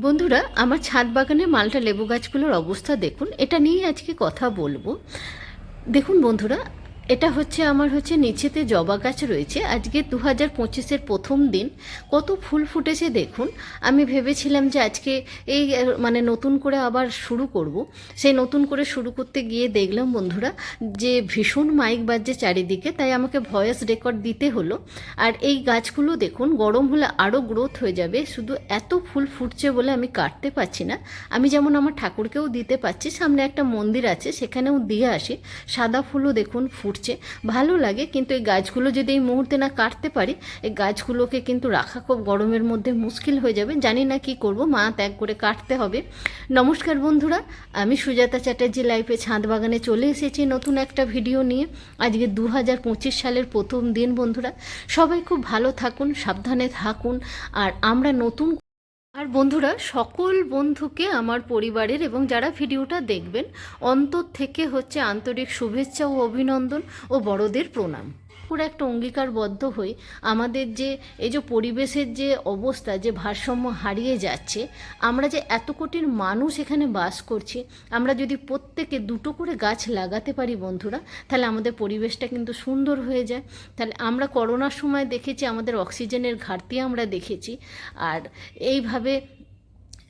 বন্ধুরা, আমার ছাদ বাগানে মালটা লেবু গাছগুলোর অবস্থা দেখুন। এটা নিয়ে আজকে কথা বলব। দেখুন বন্ধুরা এটা হচ্ছে আমার হচ্ছে নিচেতে জবা গাছ রয়েছে। আজকে দু হাজার পঁচিশের প্রথম দিন। কত ফুল ফুটেছে দেখুন। আমি ভেবেছিলাম যে আজকে এই মানে নতুন করে আবার শুরু করব। সেই নতুন করে শুরু করতে গিয়ে দেখলাম বন্ধুরা যে ভীষণ মাইক বাজছে চারিদিকে, তাই আমাকে ভয়েস রেকর্ড দিতে হলো। আর এই গাছগুলো দেখুন, গরম হলে আরও গ্রোথ হয়ে যাবে। শুধু এত ফুল ফুটছে বলে আমি কাটতে পারছি না। আমি যেমন আমার ঠাকুরকেও দিতে পারছি, সামনে একটা মন্দির আছে, সেখানেও দিয়ে আসি। সাদা ফুলও দেখুন ফুটছে ভালো লাগে, কিন্তু এই গাছগুলো যদি এই মুহূর্তে না কাটতে পারি, এই গাছগুলোকে কিন্তু রাখা খুব গরমের মধ্যে মুশকিল হয়ে যাবে। জানি না কি করব, মা ত্যাগ করে কাটতে হবে। নমস্কার বন্ধুরা, আমি সুজাতা চ্যাটার্জি লাইফে ছাদ বাগানে চলে এসেছি নতুন একটা ভিডিও নিয়ে। আজকে দু হাজার পঁচিশ সালের প্রথম দিন বন্ধুরা। সবাই খুব ভালো থাকুন, সাবধানে থাকুন, আর আমরা নতুন আর বন্ধুরা, সকল বন্ধুকে আমার পরিবারের এবং যারা ভিডিওটা দেখবেন, অন্তর থেকে হচ্ছে আন্তরিক শুভেচ্ছা ও অভিনন্দন ও বড়দের প্রণাম। পুরো একটা অঙ্গীকারবদ্ধ হই। আমাদের যে, এই যে পরিবেশের যে অবস্থা, যে ভারসাম্য হারিয়ে যাচ্ছে, আমরা যে এত কোটির মানুষ এখানে বাস করছি, আমরা যদি প্রত্যেকে দুটো করে গাছ লাগাতে পারি বন্ধুরা, তাহলে আমাদের পরিবেশটা কিন্তু সুন্দর হয়ে যায়। তাহলে আমরা করোনার সময় দেখেছি, আমাদের অক্সিজেনের ঘাটতি আমরা দেখেছি। আর এইভাবে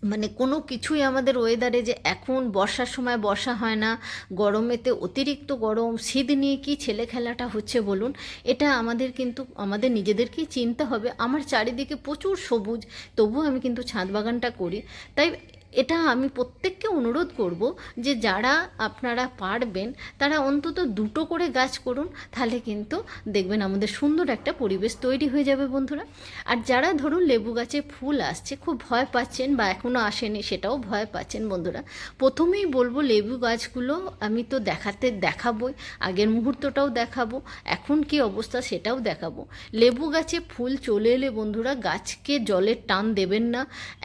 মানে কোনো কিছুই আমাদের ওয়েদারে যে এখন বর্ষার সময় বর্ষা হয় না, গরমেতে অতিরিক্ত গরম, শীত নিয়ে কি ছেলে খেলাটা হচ্ছে বলুন? এটা আমাদের কিন্তু, আমাদের নিজেদেরকেই চিনতে হবে। আমার চারিদিকে প্রচুর সবুজ, তবুও আমি কিন্তু ছাদ বাগানটা করি। তাই এটা আমি প্রত্যেককে অনুরোধ করব যে যারা আপনারা পারবেন, তারা অন্তত দুটো করে গাছ করুন, তাহলে কিন্তু দেখবেন আমাদের সুন্দর একটা পরিবেশ তৈরি হয়ে যাবে বন্ধুরা। আর যারা ধরুন লেবু গাছে ফুল আসছে, খুব ভয় পাচ্ছেন বা এখনও আসেনি সেটাও ভয় পাচ্ছেন বন্ধুরা। প্রথমেই বলব লেবু গাছগুলো আমি তো দেখাতে দেখাবই, আগের মুহূর্তটাও দেখাবো, এখন কি অবস্থা সেটাও দেখাবো। লেবু গাছে ফুল চলে এলে বন্ধুরা গাছকে জলের টান দেবেন না,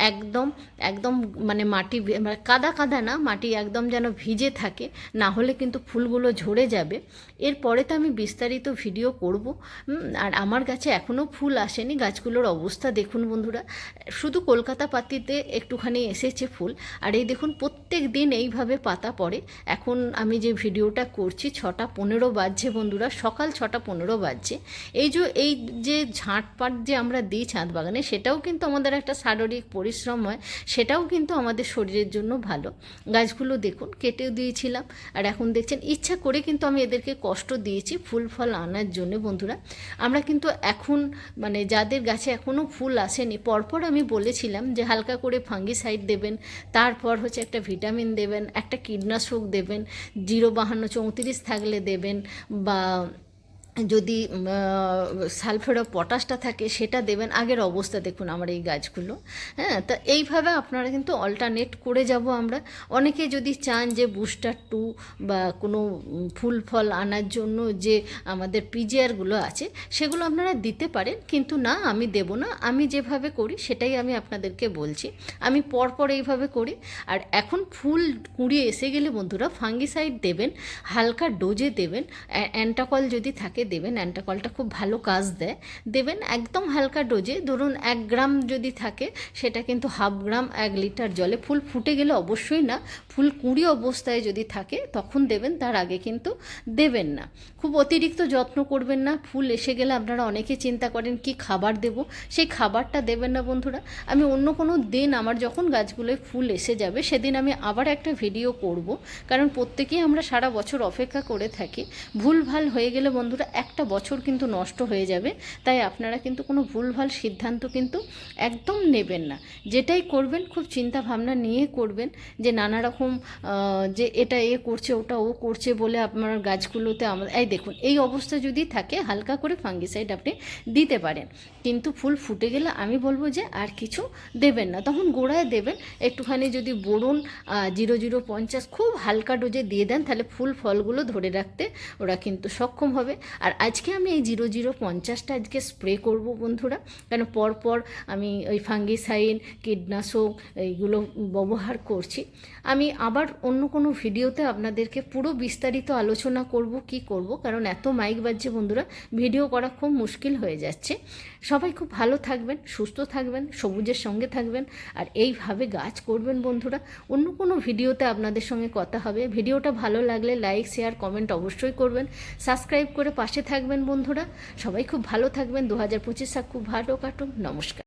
একদম একদম মানে মাটি মানে কাদা কাদা না, মাটি একদম যেন ভিজে থাকে, না হলে কিন্তু ফুলগুলো ঝরে যাবে। এরপরে তো আমি বিস্তারিত ভিডিও করব। আর আমার কাছে এখনও ফুল আসেনি, গাছগুলোর অবস্থা দেখুন বন্ধুরা। শুধু কলকাতা পাতিতে একটুখানি এসেছে ফুল, আর এই দেখুন প্রত্যেক দিন এইভাবে পাতা পড়ে। এখন আমি যে ভিডিওটা করছি, ছটা পনেরো বাজছে বন্ধুরা, সকাল ছটা পনেরো বাজছে। এই যে এই যে ঝাঁটপাট যে আমরা দিই ছাদ বাগানে, সেটাও কিন্তু আমাদের একটা শারীরিক পরিশ্রম হয়, সেটাও কিন্তু আমাদের শরীরের জন্য ভালো। গাছগুলো দেখুন, কেটেও দিয়েছিলাম। আর এখন দেখছেন, ইচ্ছা করে কিন্তু আমি এদেরকে কষ্ট দিয়েছি ফুল ফল আনার জন্য বন্ধুরা। আমরা কিন্তু এখন মানে যাদের গাছে এখনও ফুল আসেনি, পরপর আমি বলেছিলাম যে হালকা করে ফাঙ্গিসাইড দেবেন, তারপর হচ্ছে একটা ভিটামিন দেবেন, একটা কীটনাশক দেবেন, জিরো বাহান্ন চৌত্রিশ থাকলে দেবেন বা যদি সালফেট অফ পটাশটা থাকে, সেটা দেবেন। আগের অবস্থা দেখুন আমার এই গাছগুলো। হ্যাঁ তা এইভাবে আপনারা কিন্তু অল্টারনেট করে যাব আমরা। অনেকে যদি চান যে বুস্টার টু বা কোনো ফুল ফল আনার জন্য যে আমাদের পিজিআরগুলো আছে, সেগুলো আপনারা দিতে পারেন। কিন্তু না, আমি দেব না। আমি যেভাবে করি, সেটাই আমি আপনাদেরকে বলছি। আমি পরপর এইভাবে করি। আর এখন ফুল কুড়িয়ে এসে গেলে বন্ধুরা ফাঙ্গিসাইড দেবেন, হালকা ডোজে দেবেন। অ্যান্টাকল যদি থাকে দেবেন, অ্যান্টাকলটা খুব ভালো কাজ দেয়। দেবেন একদম হালকা ডোজে, ধরুন এক গ্রাম যদি থাকে, সেটা কিন্তু হাফ গ্রাম, এক লিটার জলে। ফুল ফুটে গেলে অবশ্যই না, ফুল কুড়ি অবস্থায় যদি থাকে, তখন দেবেন, তার আগে কিন্তু দেবেন না। খুব অতিরিক্ত যত্ন করবেন না, ফুল এসে গেলে আপনারা অনেকে চিন্তা করেন, কি খাবার দেব? সেই খাবারটা দেবেন না বন্ধুরা। আমি অন্য কোনো দিন আমার যখন গাছগুলোয় ফুল এসে যাবে, সেদিন আমি আবার একটা ভিডিও করব। কারণ প্রত্যেকেই আমরা সারা বছর অপেক্ষা করে থাকি। ভুল ভালো হয়ে গেলে বন্ধুরা একটা বছর কিন্তু নষ্ট হয়ে যাবে, তাই আপনারা কিন্তু কোনো ভুলভাল সিদ্ধান্ত কিন্তু একদম নেবেন না। যেটাই করবেন, খুব চিন্তা ভাবনা নিয়ে করবেন যে নানা রকম যে এটা এ করছে, ওটা ও করছে বলে আপনার গাছগুলোতে আমার এই দেখুন, এই অবস্থা যদি থাকে, হালকা করে ফাঙ্গিসাইড আপনি দিতে পারেন। কিন্তু ফুল ফুটে গেলে আমি বলব যে আর কিছু দেবেন না। তখন গোড়ায় দেবেন, একটুখানি যদি বোরন জিরো জিরো পঞ্চাশ খুব হালকা ডোজে দিয়ে দেন, তাহলে ফুল ফলগুলো ধরে রাখতে ওরা কিন্তু সক্ষম হবে। আর আজকে আমি এই জিরো জিরো পঞ্চাশটা আজকে স্প্রে করব বন্ধুরা। কেন পরপর আমি ওই ফাঙ্গিসাইন কীটনাশক এইগুলো ব্যবহার করছি। আমি আবার অন্য কোনো ভিডিওতে আপনাদেরকে পুরো বিস্তারিত আলোচনা করব, কি করব, কারণ এত মাইক বাজছে বন্ধুরা, ভিডিও করা খুব মুশকিল হয়ে যাচ্ছে। সবাই খুব ভালো থাকবেন, সুস্থ থাকবেন, সবুজের সঙ্গে থাকবেন, আর এইভাবে গাছ করবেন বন্ধুরা। অন্য কোনো ভিডিওতে আপনাদের সঙ্গে কথা হবে। ভিডিওটা ভালো লাগলে লাইক শেয়ার কমেন্ট অবশ্যই করবেন। সাবস্ক্রাইব করে পাশে থাকবেন বন্ধুরা। সবাই খুব ভালো থাকবেন। দু হাজার পঁচিশ খুব ভালো কাটুন নমস্কার।